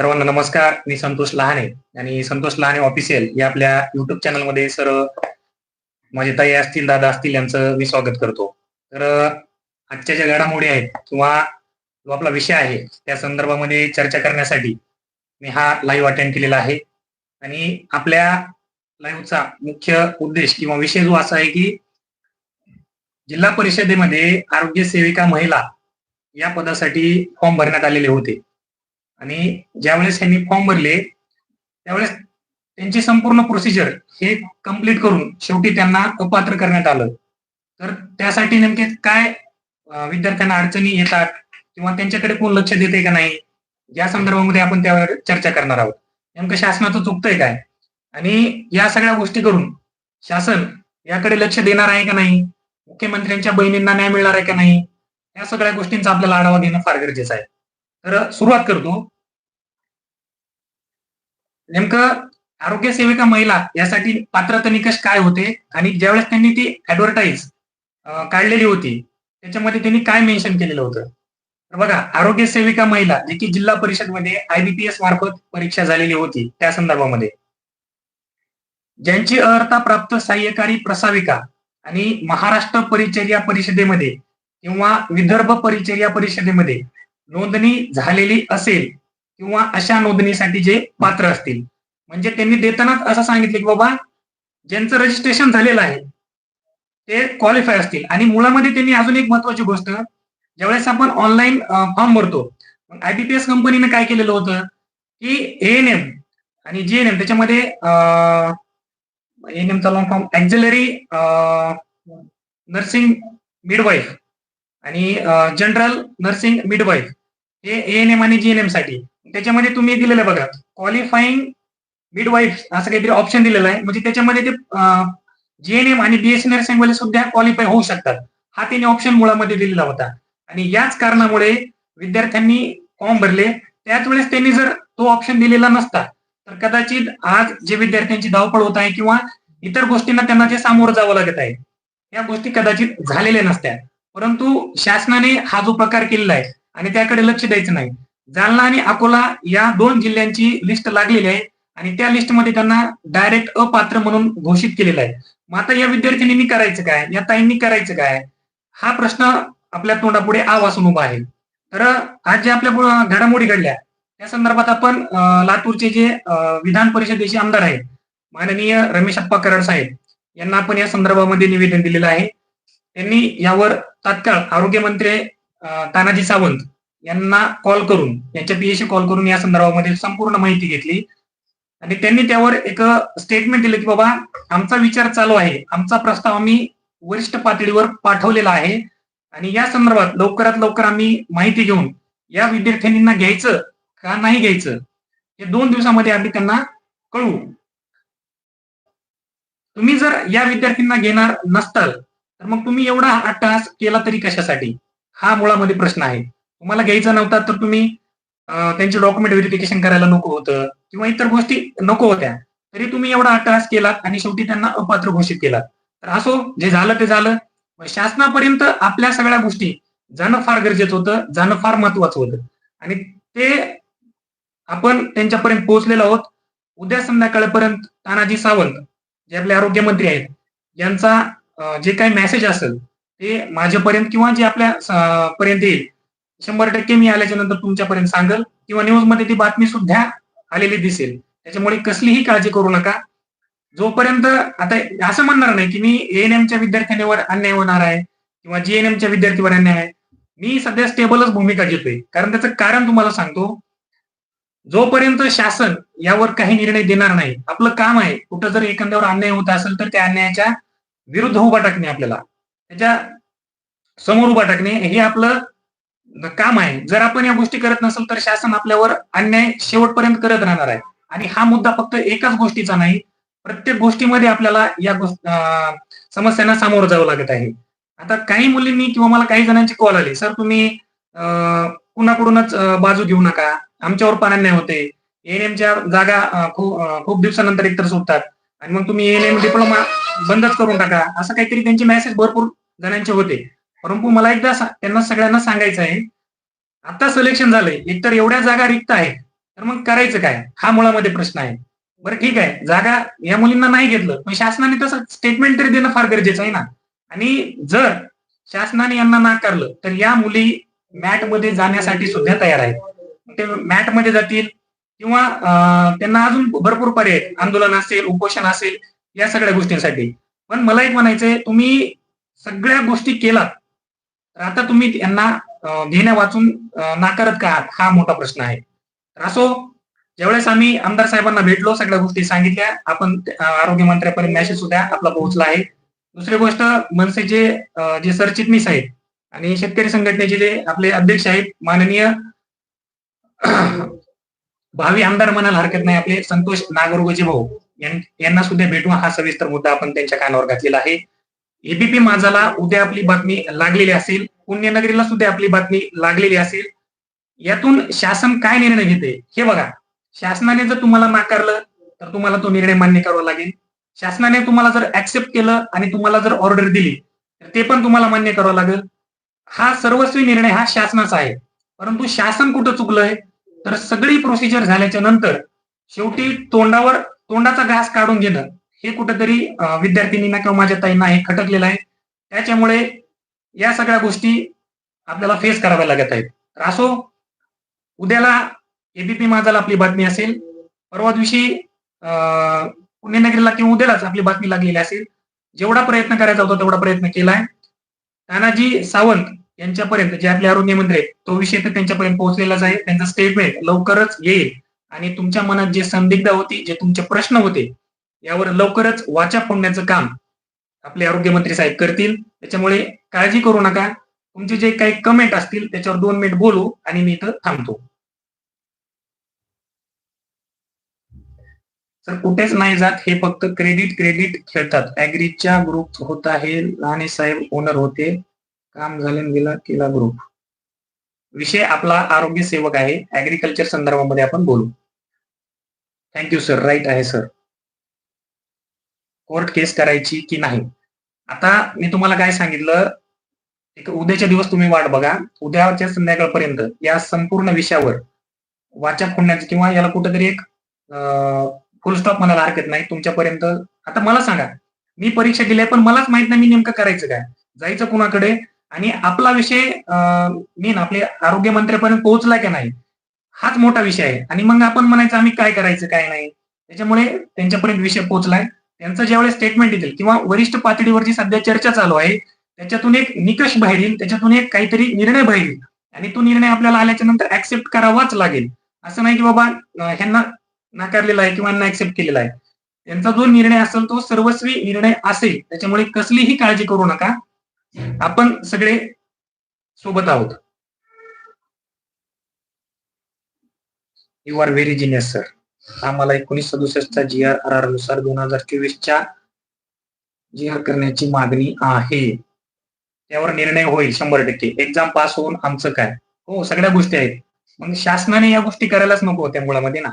सर्वांना नमस्कार मी संतोष लहाने आणि संतोष लहाने ऑफिशियल या आपल्या युट्यूब चॅनलमध्ये सर माझे ताई असतील दादा असतील यांचं मी स्वागत करतो. तर आजच्या ज्या घडामोडी आहेत किंवा जो आपला विषय आहे त्या संदर्भामध्ये चर्चा करण्यासाठी मी हा लाईव्ह अटेंड केलेला आहे. आणि आपल्या लाईव्हचा मुख्य उद्देश किंवा विषय जो असा आहे की जिल्हा परिषदेमध्ये आरोग्य सेविका महिला या पदासाठी फॉर्म भरण्यात आलेले होते. आणि ज्यावेळेस त्यांनी फॉर्म भरले त्यावेळेस त्यांची संपूर्ण प्रोसिजर हे कंप्लीट करून शेवटी त्यांना अपात्र करण्यात आलं. तर त्यासाठी नेमके काय विद्यार्थ्यांना अडचणी येतात किंवा त्यांच्याकडे कोण लक्ष देते का नाही या संदर्भामध्ये आपण त्यावर चर्चा करणार आहोत. नेमकं शासनाचं चुकतंय काय? आणि या सगळ्या गोष्टी करून शासन याकडे लक्ष देणार आहे का नाही? मुख्यमंत्र्यांच्या बहिणींना न्याय मिळणार आहे का नाही? या सगळ्या गोष्टींचा आपल्याला आढावा घेणं फार गरजेचं आहे. तर सुरुवात करतो. नेमकं आरोग्य सेविका महिला यासाठी पात्रता निकष काय होते? आणि ज्यावेळेस त्यांनी ती ऍडव्हर्टाईज काढलेली होती त्याच्यामध्ये त्यांनी काय मेन्शन केलेलं होतं? तर बघा आरोग्य सेविका महिला जे की जिल्हा परिषदमध्ये आयबीपीएस मार्फत परीक्षा झालेली होती त्या संदर्भामध्ये. ज्यांची अर्हता प्राप्त सहाय्यकारी प्रसाविका आणि महाराष्ट्र परिचर्या परिषदेमध्ये किंवा विदर्भ परिचर्या परिषदेमध्ये नोंदणी झालेली असेल किंवा अशा नोंदणीसाठी जे पात्र असतील. म्हणजे त्यांनी देतानाच असं सांगितलं की बाबा ज्यांचं रजिस्ट्रेशन झालेलं आहे ते क्वालिफाय असतील. आणि मुळामध्ये त्यांनी अजून एक महत्वाची गोष्ट ज्यावेळेस आपण ऑनलाईन फॉर्म भरतो आयबीपीएस कंपनीने काय केलेलं होतं की एन एम आणि जी एन एम त्याच्यामध्ये N एमचा long form auxiliary nursing midwife आणि जनरल नर्सिंग मिडवाईफ हे एएनएम आणि जीएनएमसाठी. त्याच्यामध्ये तुम्ही दिलेलं बघा क्वालिफाईंग मिडवाईफ असं काहीतरी ऑप्शन दिलेलं आहे. म्हणजे त्याच्यामध्ये ते जीएनएम आणि बीएससी नर्सिंग वाले सुद्धा क्वालिफाय होऊ शकतात. हा त्यांनी ऑप्शन मुळामध्ये दिलेला होता. आणि याच कारणामुळे विद्यार्थ्यांनी फॉर्म भरले. त्याच वेळेस त्यांनी जर तो ऑप्शन दिलेला नसता तर कदाचित आज जे विद्यार्थ्यांची धावपळ होत आहे किंवा इतर गोष्टींना त्यांना जे सामोरं जावं लागत आहे या गोष्टी कदाचित झालेल्या नसत्या. परंतु शासनाने हा जो प्रकार केलेला आहे आणि त्याकडे लक्ष द्यायचं नाही. जालना आणि अकोला या दोन जिल्ह्यांची लिस्ट लागलेली आहे आणि त्या लिस्टमध्ये त्यांना डायरेक्ट अपात्र म्हणून घोषित केलेलं आहे. मग आता या विद्यार्थ्यांनी करायचं काय? या ताईंनी करायचं काय? हा प्रश्न आपल्या तोंडापुढे आवासून उभा आहे. तर आज जे आपल्या घडामोडी घडल्या त्या संदर्भात आपण लातूरचे जे विधान परिषदेचे आमदार आहेत माननीय रमेश अप्पा कराड साहेब यांना आपण या संदर्भामध्ये निवेदन दिलेलं आहे. त्यांनी यावर तात्काळ आरोग्यमंत्री तानाजी सावंत यांना कॉल करून यांच्या पीएशी कॉल करून या संदर्भामध्ये संपूर्ण माहिती घेतली. आणि त्यांनी त्यावर एक स्टेटमेंट दिलं की बाबा आमचा विचार चालू आहे. आमचा प्रस्ताव आम्ही वरिष्ठ पातळीवर पाठवलेला आहे. आणि या संदर्भात लवकरात लवकर आम्ही माहिती घेऊन या विद्यार्थ्यांना घ्यायचं का नाही घ्यायचं हे दोन दिवसामध्ये आम्ही त्यांना कळवू. तुम्ही जर या विद्यार्थ्यांना घेणार नसताल तर मग तुम्ही एवढा अट्टहास केला तरी कशासाठी? हा मुळामध्ये प्रश्न आहे. तुम्हाला घ्यायचा नव्हता तर तुम्ही त्यांचे डॉक्युमेंट व्हेरिफिकेशन करायला नको होतं किंवा इतर गोष्टी नको होत्या. तरी तुम्ही एवढा अट्टहास केलात आणि शेवटी त्यांना अपात्र घोषित केलात. तर असो जे झालं ते झालं. शासनापर्यंत आपल्या सगळ्या गोष्टी जाणं फार गरजेचं होतं जाणं फार महत्वाचं होतं. आणि ते आपण त्यांच्यापर्यंत पोहोचलेलो आहोत. उद्या संध्याकाळपर्यंत तानाजी सावंत जे आपले आरोग्यमंत्री आहेत यांचा जे काही मेसेज असेल ते माझ्यापर्यंत किंवा जे आपल्या पर्यंत येईल. शंभर टक्के मी आल्याच्यानंतर तुमच्यापर्यंत सांगेल किंवा न्यूजमध्ये ती बातमी सुद्धा आलेली दिसेल. त्याच्यामुळे कसलीही काळजी करू नका. जोपर्यंत आता असं म्हणणार नाही की मी एएनएमच्या विद्यार्थ्यांवर अन्याय होणार आहे किंवा जीएनएमच्या विद्यार्थीवर अन्याय आहे. मी सध्या स्टेबलच भूमिका घेतोय. कारण त्याचं कारण तुम्हाला सांगतो. जोपर्यंत शासन यावर काही निर्णय देणार नाही आपलं काम आहे. कुठं जर एखाद्यावर अन्याय होत असेल तर त्या अन्यायाच्या विरुद्ध उभा टाकणे आपल्याला. त्याच्यासमोर उभा टाकणे हे आपलं काम आहे. जर आपण या गोष्टी करत नसेल तर शासन आपल्यावर अन्याय शेवटपर्यंत करत राहणार आहे. आणि हा मुद्दा फक्त एकाच गोष्टीचा नाही प्रत्येक गोष्टीमध्ये आपल्याला या समस्यांना सामोरं जावं लागत आहे. आता काही मुलींनी किंवा मला काही जणांची कॉल आली सर तुम्ही कुणाकडूनच बाजू घेऊ नका. आमच्यावर पण अन्याय होते. एएनएमच्या जागा खूप खूप दिवसानंतर एकतर सुटतात आणि मग तुम्ही एएनएम डिप्लोमा बंदच करून टाका. असं काहीतरी त्यांची मेसेज भरपूर जणांचे होते. परंतु मला एकदा त्यांना सगळ्यांना सांगायचं आहे आता सिलेक्शन झालंय एकतर एवढ्या जागा रिक्त आहे तर मग करायचं काय? हा मुळामध्ये प्रश्न आहे. बरं ठीक आहे. जागा या मुलींना नाही घेतलं पण शासनाने तसं स्टेटमेंट तरी देणं फार गरजेचं आहे ना. आणि जर शासनाने यांना नाकारलं तर या मुली मॅटमध्ये जाण्यासाठी सुद्धा तयार आहेत. ते मॅटमध्ये जातील किंवा त्यांना अजून भरपूर पर्याय आंदोलन असेल उपोषण असेल या सगळ्या गोष्टींसाठी. पण मला एक म्हणायचंय तुम्ही सगळ्या गोष्टी केलात तर आता तुम्ही यांना घेण्या वाचून नाकारत का आहात? हा मोठा प्रश्न आहे. तर असो ज्यावेळेस आम्ही आमदार साहेबांना भेटलो सगळ्या गोष्टी सांगितल्या आपण आरोग्य मंत्र्यापर्यंत मेसेज सुद्धा आपला पोहोचला आहे. दुसरी गोष्ट मनसेचे जे सरचिटणीस आहेत आणि शेतकरी संघटनेचे जे आपले अध्यक्ष आहेत माननीय भावी आमदार म्हणायला हरकत नाही आपले संतोष नागरगोजी भाऊ यांना सुद्धा भेटून हा सविस्तर मुद्दा आपण त्यांच्या कानावर घातलेला आहे. एबीपी माझाला उद्या आपली बातमी लागलेली असेल पुण्यनगरीला सुद्धा आपली बातमी लागलेली असेल. यातून शासन काय निर्णय घेते? हे बघा. शासनाने जर तुम्हाला नाकारलं तर तुम्हाला तो निर्णय मान्य करावा लागेल. शासनाने तुम्हाला जर ऍक्सेप्ट केलं आणि तुम्हाला जर ऑर्डर दिली तर ते पण तुम्हाला मान्य करावं लागेल. हा सर्वस्वी निर्णय हा शासनाचा आहे. परंतु शासन कुठं चुकलंय? तर सगळी प्रोसिजर झाल्याच्यानंतर शेवटी तोंडावर तोंडाचा घास काढून घेणं. हे कुठंतरी विद्यार्थिनींना किंवा हो, माझ्या ताईंना हे खटकलेलं आहे. त्याच्यामुळे या सगळ्या गोष्टी आपल्याला फेस कराव्या लागत आहेत. तर असो उद्याला एबीपी माझाला आपली बातमी असेल परवा दिवशी अं, पुण्यनगरीला किंवा उद्यालाच आपली बातमी लागलेली असेल जेवढा प्रयत्न करायचा होता तेवढा प्रयत्न केलाय तानाजी सावंत यांच्यापर्यंत जे आपले आरोग्य मंत्री आहेत तो विषय तर त्यांच्यापर्यंत पोहोचलेलाच आहे. त्यांचा स्टेटमेंट लवकरच येईल. आणि तुमच्या मनात जे संदिग्ध होती जे तुमचे प्रश्न होते यावर लवकरच वाचा फोडण्याचं काम आपले आरोग्य मंत्री साहेब करतील. त्याच्यामुळे काळजी करू नका. तुमचे जे काही कमेंट असतील त्याच्यावर दोन मिनिट बोलू आणि मी इथं थांबतो. सर कुठेच नाही जात हे फक्त क्रेडिट क्रेडिट खेळतात. ऍग्रीच्या ग्रुप होता हे लहाने साहेब ओनर होते. काम झाले गेला केला ग्रुप विषय आपला आरोग्य सेवक आहे. ऍग्रीकल्चर संदर्भामध्ये आपण बोलू. थँक्यू सर राईट आहे सर कोर्ट केस करायची की नाही? आता मी तुम्हाला काय सांगितलं एक उद्याच्या दिवस तुम्ही वाट बघा. उद्याच्या संध्याकाळपर्यंत या संपूर्ण विषयावर वाचा फोडण्याचं किंवा याला कुठेतरी एक फुल स्टॉप म्हणायला हरकत नाही. तुमच्यापर्यंत आता मला सांगा. मी परीक्षा दिली आहे पण मलाच माहीत नाही मी नेमकं करायचं काय? जायचं कुणाकडे? आणि आपला विषय मेन आपले आरोग्य मंत्र्यापर्यंत पोहोचला की नाही? हाच मोठा विषय आहे. आणि मग आपण म्हणायचं आम्ही काय करायचं काय नाही? त्याच्यामुळे त्यांच्यापर्यंत विषय पोहोचलाय. त्यांचं ज्यावेळेस स्टेटमेंट येतील किंवा वरिष्ठ पातळीवरची सध्या चर्चा चालू आहे त्याच्यातून एक निकष बाहेर येईल त्याच्यातून एक काहीतरी निर्णय बाहेर येईल. आणि तो निर्णय आपल्याला आल्याच्यानंतर ऍक्सेप्ट करावाच लागेल. असं नाही की बाबा ह्यांना नाकारलेला आहे किंवा ऍक्सेप्ट केलेला आहे. त्यांचा जो निर्णय असेल तो सर्वस्वी निर्णय असेल त्याच्यामुळे कसलीही काळजी करू नका. आपण सगळे सोबत आहोत. You are very genius sir आम्हाला एकोणीस सदुसष्टचा जी आर आर आरनुसार दोन हजार चोवीसच्या जी आर करण्याची मागणी आहे. त्यावर निर्णय होईल शंभर टक्के. एक्झाम पास होऊन आमचं काय? हो सगळ्या गोष्टी आहेत. मग शासनाने या गोष्टी करायलाच नको होत्या मुळामध्ये ना.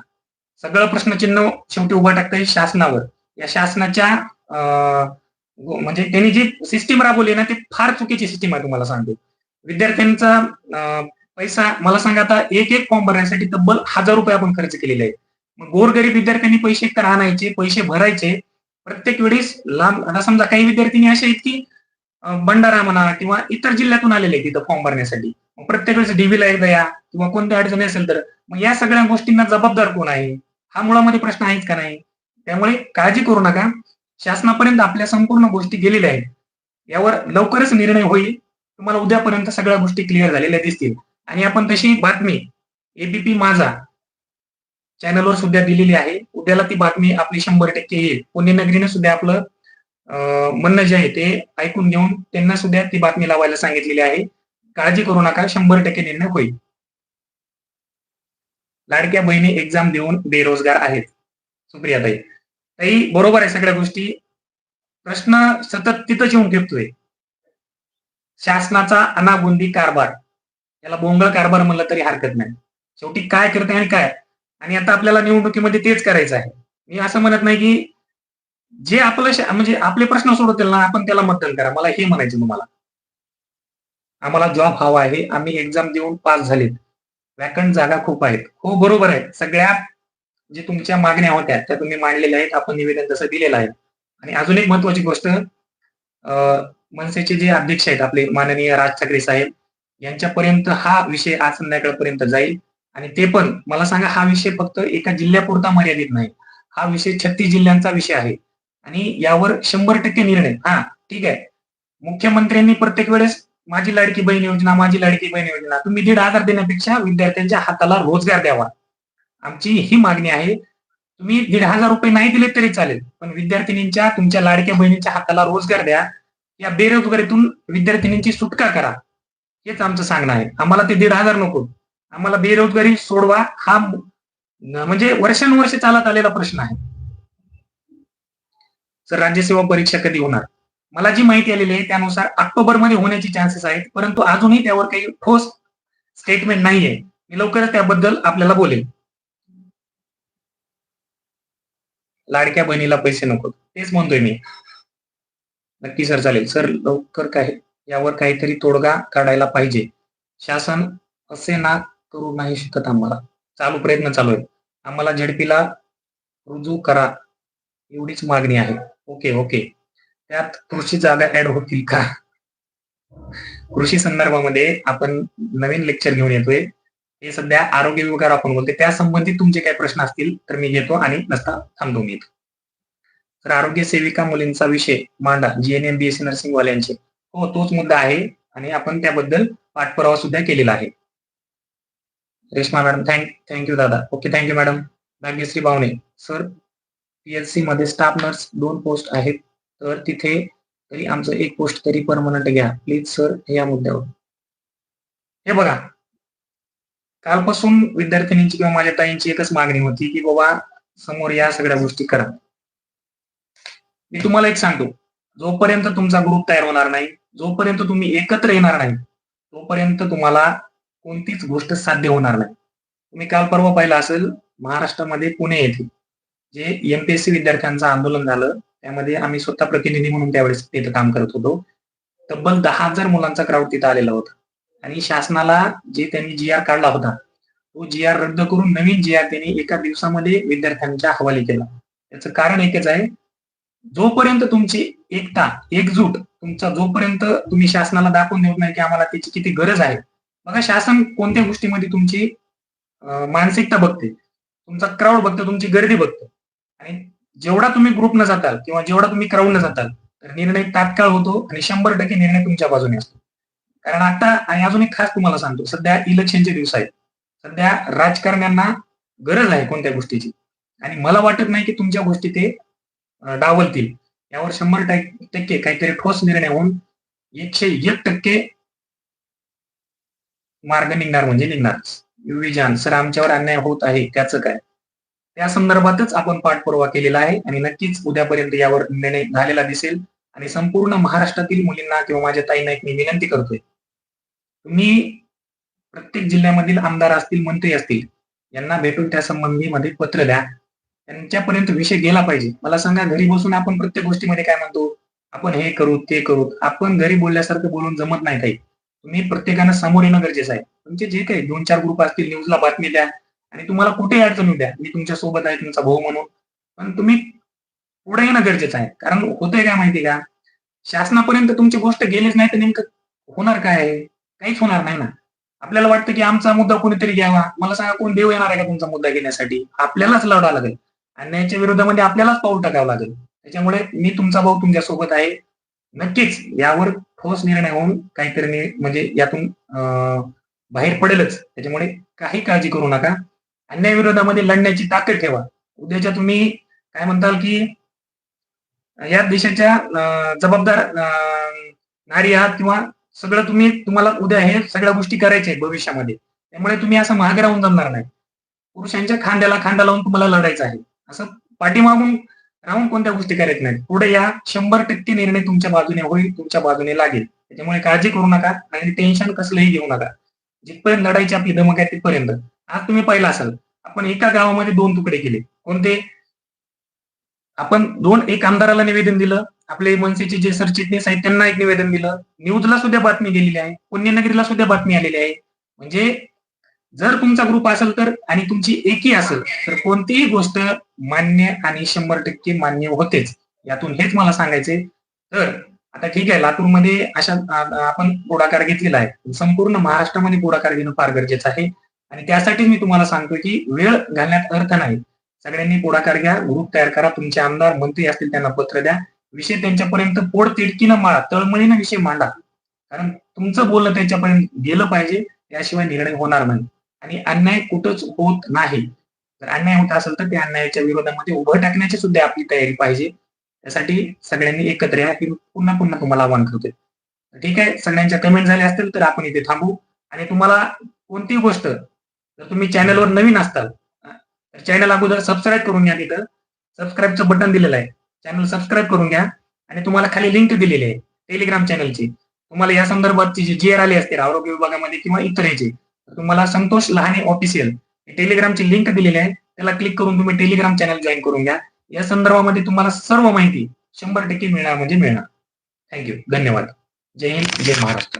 सगळं प्रश्नचिन्ह शेवटी उभा टाकता येईल शासनावर. या शासनाच्या म्हणजे त्यांनी जी सिस्टीम राबवली ना ती फार चुकीची सिस्टीम आहे तुम्हाला सांगतो. विद्यार्थ्यांचा पैसा मला सांगा आता एक एक फॉर्म भरण्यासाठी तब्बल हजार रुपये आपण खर्च केलेले आहे गोरगरीब विद्यार्थ्यांनी पैसे एक आणायचे पैसे भरायचे. प्रत्येक वेळेस लांब आता समजा काही विद्यार्थी असे आहेत की भंडारा म्हणा किंवा इतर जिल्ह्यातून आलेले आहेत तिथं फॉर्म भरण्यासाठी. मग प्रत्येक वेळेस डीबीला एकदा या किंवा कोणत्या अडचणी असेल तर मग या सगळ्या गोष्टींना जबाबदार कोण आहे? हा मुळामध्ये प्रश्न आहेच का नाही? त्यामुळे काळजी करू नका. शासनापर्यंत आपल्या संपूर्ण गोष्टी गेलेल्या आहेत. यावर लवकरच निर्णय होईल. तुम्हाला उद्यापर्यंत सगळ्या गोष्टी क्लिअर झालेल्या दिसतील. आणि आपण तशी बातमी एबीपी माझा चॅनलवर सुद्धा दिलेली आहे. उद्याला ती बातमी आपली शंभर टक्के येईल. पुण्यनगरीने सुद्धा आपलं म्हणणं जे आहे ते ऐकून घेऊन त्यांना सुद्धा ती बातमी लावायला सांगितलेली आहे. काळजी करू नका शंभर टक्के निर्णय होईल. लाडक्या बहिणी एक्झाम देऊन बेरोजगार आहेत. सुप्रियाताई ताई बरोबर आहे सगळ्या गोष्टी. प्रश्न सतत तिथंच येऊन ठेवतोय शासनाचा अनागुंदी कारभार. याला बोंगळ कारभार म्हणलं तरी हरकत नाही. शेवटी काय करते आणि काय? आणि आता आपल्याला निवडणुकीमध्ये तेच करायचं आहे. मी असं म्हणत नाही की जे आपलं म्हणजे आपले प्रश्न सोडवतील ना आपण त्याला मतदान करा. मला हे म्हणायचं तुम्हाला. आम्हाला जॉब हवा आहे. आम्ही एक्झाम देऊन पास झालेत. वॅकंट जागा खूप आहेत. हो बरोबर आहे. सगळ्या जे तुमच्या मागण्या होत्या त्या तुम्ही मांडलेल्या आहेत. आपण निवेदन तसं दिलेलं आहे. आणि अजून एक महत्वाची गोष्ट मनसेचे जे अध्यक्ष आहेत आपले माननीय राज ठाकरे साहेब यांच्यापर्यंत हा विषय आज संध्याकाळपर्यंत जाईल. आणि ते पण मला सांगा हा विषय फक्त एका जिल्ह्यापुरता मर्यादित नाही. हा विषय छत्तीस जिल्ह्यांचा विषय आहे. आणि यावर शंभर टक्के निर्णय. हा ठीक आहे. मुख्यमंत्र्यांनी प्रत्येक वेळेस माझी लाडकी बहीण योजना माझी लाडकी बहीण योजना तुम्ही दीड हजार देण्यापेक्षा विद्यार्थ्यांच्या हाताला रोजगार द्यावा. आमची ही मागणी आहे. तुम्ही दीड हजार रुपये नाही दिले तरी चालेल पण विद्यार्थिनींच्या तुमच्या लाडक्या बहिणीच्या हाताला रोजगार द्या. या बेरोजगारीतून विद्यार्थिनींची सुटका करा. हेच आमचं सांगणं आहे. आम्हाला ते दीड हजार नको. आम्हाला बेरोजगारी सोडवा हा म्हणजे वर्षानुवर्ष चालत आलेला प्रश्न आहे. सर राज्यसेवा परीक्षा कधी होणार? मला जी माहिती आलेली आहे त्यानुसार ऑक्टोबरमध्ये होण्याची चान्सेस आहेत परंतु अजूनही त्यावर काही ठोस स्टेटमेंट नाहीये. मी लवकरच त्याबद्दल आपल्याला बोलेल. लाडक्या बहिणीला पैसे नको. तेच म्हणतोय मी. नक्की सर चालेल. सर लवकर काय यावर काहीतरी तोडगा काढायला पाहिजे. शासन असे ना करू नाही शकत आम्हाला. चालू प्रयत्न चालू आहे आम्हाला झेडपीला रुजू करा एवढीच मागणी आहे. Okay okay. त्यात कृषी जागा ऍड होतील का? कृषी संदर्भामध्ये आपण नवीन लेक्चर घेऊन येतोय. हे सध्या आरोग्य विभागावर आपण बोलतोय. त्या संबंधित तुमचे काही प्रश्न असतील तर मी घेतो आणि नसता थांबतो मी तर आरोग्य सेविका मुलींचा विषय मांडा जीएनएम बीएससी नर्सिंग वाल्यांचे हो तोच मुद्दा आहे आणि आपण त्याबद्दल पाठपुरावा सुद्धा केलेला आहे. Reshma madam thank thank you दादा. Okay thank you madam. Bhagyashree Bawane sir PHC मध्ये स्टाफ नर्स दोन पोस्ट आहेत. तर तिथे तरी आमचं एक पोस्ट तरी परमनंट घ्या. प्लीज सर या मुद्द्यावर. हे बघा. कालपासून विद्यार्थिनींची किंवा माझ्या ताईंची एकच मागणी होती की बाबा समोर या सगळ्या गोष्टी करा. मी तुम्हाला एक सांगतो. जोपर्यंत तुमचा ग्रुप तयार होणार नाही जोपर्यंत तुम्ही एकत्र येणार नाही तोपर्यंत तुम्हाला कोणतीच गोष्ट साध्य होणार नाही. तुम्ही काल परवा पाहिलं असेल महाराष्ट्रामध्ये पुणे येथे जे एमपीएससी विद्यार्थ्यांचं आंदोलन झालं त्यामध्ये आम्ही स्वतः प्रतिनिधी म्हणून त्यावेळेस तिथं काम करत होतो. तब्बल दहा हजार मुलांचा क्राऊड तिथं आलेला होता. आणि शासनाला जे त्यांनी जी आर काढला होता तो जी आर रद्द करून नवीन जी आर त्यांनी एका दिवसामध्ये विद्यार्थ्यांच्या हवाली केला. त्याचं कारण एकच आहे जोपर्यंत तुमची एकता एकजूट तुमचा जोपर्यंत तुम्ही शासनाला दाखवून देत नाही की आम्हाला त्याची किती गरज आहे बघा शासन कोणत्या गोष्टीमध्ये तुमची मानसिकता बघते? तुमचा क्राऊड बघतो तुमची गर्दी बघतो. आणि जेवढा तुम्ही ग्रुप न जाताल किंवा जेवढा तुम्ही क्राऊड न जाताल तर निर्णय तात्काळ होतो आणि शंभर टक्के निर्णय तुमच्या बाजूने असतो. कारण आता आणि अजून एक खास तुम्हाला सांगतो. सध्या इलेक्शनचे दिवस आहेत. सध्या राजकारण्यांना गरज आहे कोणत्या गोष्टीची. आणि मला वाटत नाही की तुमच्या गोष्टी ते डावलतील. यावर शंभर टक्के काहीतरी ठोस निर्णय होऊन एकशे एक टक्के मार्ग निघणार म्हणजे निघणार. विजान सर आमच्यावर अन्याय होत आहे त्याचं काय? त्या संदर्भातच आपण पाठपुरावा केलेला आहे आणि नक्कीच उद्यापर्यंत यावर निर्णय झालेला दिसेल आणि संपूर्ण महाराष्ट्रातील मुलींना किंवा माझ्या ताईंना एक मी विनंती करतोय. तुम्ही प्रत्येक जिल्ह्यामधील आमदार असतील मंत्री असतील यांना भेटून त्या संबंधीमध्ये पत्र द्या. त्यांच्यापर्यंत विषय गेला पाहिजे. मला सांगा घरी बसून आपण प्रत्येक गोष्टीमध्ये काय म्हणतो? आपण हे करू ते करू. आपण घरी बोलल्यासारखं बोलून जमत नाही काही. तुम्ही प्रत्येकानं समोर येणं गरजेचं आहे. तुमचे जे काही दोन चार ग्रुप असतील न्यूजला बातमी द्या आणि तुम्हाला कुठेही अडचण द्या. मी तुमच्यासोबत आहे तुमचा भाऊ म्हणून. पण तुम्ही पुढे येणं गरजेचं आहे. कारण होतंय काय माहिती का? शासनापर्यंत तुमची गोष्ट गेलीच नाही तर नेमकं होणार काय आहे? काहीच होणार नाही ना. आपल्याला वाटतं की आमचा मुद्दा कोणीतरी घ्यावा. मला सांगा कोण देव येणार आहे का तुमचा मुद्दा घेण्यासाठी? आपल्यालाच लढावं लागेल. अन्यायाच्या विरोधामध्ये आपल्यालाच पाऊल टाकावं लागेल. त्याच्यामुळे मी तुमचा भाऊ तुमच्यासोबत आहे. नक्कीच यावर ठोस निर्णय होऊन काहीतरी म्हणजे यातून अं, बाहेर पडेलच. त्याच्यामुळे काही काळजी करू नका. अन्याय विरोधामध्ये लढण्याची ताकद ठेवा. उद्याच्या तुम्ही काय म्हणताल की या देशाच्या जबाबदार नारी आहात किंवा सगळं तुम्ही तुम्हाला उद्या हे सगळ्या गोष्टी करायच्या आहेत भविष्यामध्ये. त्यामुळे तुम्ही असं महाग राहून जमणार नाही. पुरुषांच्या खांद्याला खांदा लावून तुम्हाला लढायचं आहे. असं पाठीमागून राहून कोणत्या गोष्टी करत नाहीत. पुढे या शंभर टक्के निर्णय तुमच्या बाजूने होईल तुमच्या बाजूने लागेल. त्याच्यामुळे काळजी करू नका आणि टेन्शन कसलंही घेऊ नका. जिथपर्यंत लढायची आपली धमक आहे तिथपर्यंत. आज तुम्ही पहिला असाल. आपण एका गावामध्ये दोन तुकडे केले. कोणते? आपण दोन एक आमदाराला निवेदन दिलं. आपले मनसेचे जे सरचिटणीस आहेत त्यांना एक निवेदन दिलं. न्यूजला सुद्धा बातमी गेलेली आहे. पुण्यनगरीला सुद्धा बातमी आलेली आहे. म्हणजे जर तुमचा ग्रुप असेल तर आणि तुमची एकी असेल तर कोणतीही गोष्ट मान्य आणि शंभर टक्के मान्य होतेच. यातून हेच मला सांगायचे तर आता ठीक आहे लातूरमध्ये अशा आपण पुढाकार घेतलेला आहे. संपूर्ण महाराष्ट्रामध्ये पुढाकार घेणं फार गरजेचं आहे. आणि त्यासाठी मी तुम्हाला सांगतो की वेळ घालण्यात अर्थ नाही. सगळ्यांनी पुढाकार घ्या ग्रुप तयार करा तुमचे आमदार मंत्री असतील त्यांना पत्र द्या. विषय त्यांच्यापर्यंत पोट तिडकीनं माळा तळमळीनं विषय मांडा. कारण तुमचं बोलणं त्यांच्यापर्यंत गेलं पाहिजे त्याशिवाय निर्णय होणार नाही. आणि अन्याय कुठंच होत नाही. जर अन्याय होत असेल तर त्या अन्यायाच्या विरोधामध्ये उभं टाकण्याची सुद्धा आपली तयारी पाहिजे. त्यासाठी सगळ्यांनी एकत्र या ही पुन्हा पुन्हा तुम्हाला आवाहन करतोय. ठीक आहे सगळ्यांच्या कमेंट झाल्या असतील तर आपण इथे थांबू. आणि तुम्हाला कोणतीही गोष्ट जर तुम्ही चॅनलवर नवीन असताल तर चॅनल अगोदर सबस्क्राईब करून घ्या तिथं. सबस्क्राईबचं बटन दिलेलं आहे. चॅनल सबस्क्राईब करून घ्या. आणि तुम्हाला खाली लिंक दिलेली आहे टेलिग्राम चॅनलची तुम्हाला या संदर्भात जी जी आर आली असतील आरोग्य विभागामध्ये किंवा इतर याची तुम्हाला संतोष लहाने ऑफिशियल टेलिग्रामची लिंक दिलेली आहे. त्याला क्लिक करून तुम्ही टेलिग्राम चॅनल जॉईन करून घ्या. या संदर्भामध्ये तुम्हाला सर्व माहिती शंभर टक्के मिळणार म्हणजे मिळणार. थँक्यू धन्यवाद. जय हिंद. जय महाराष्ट्र.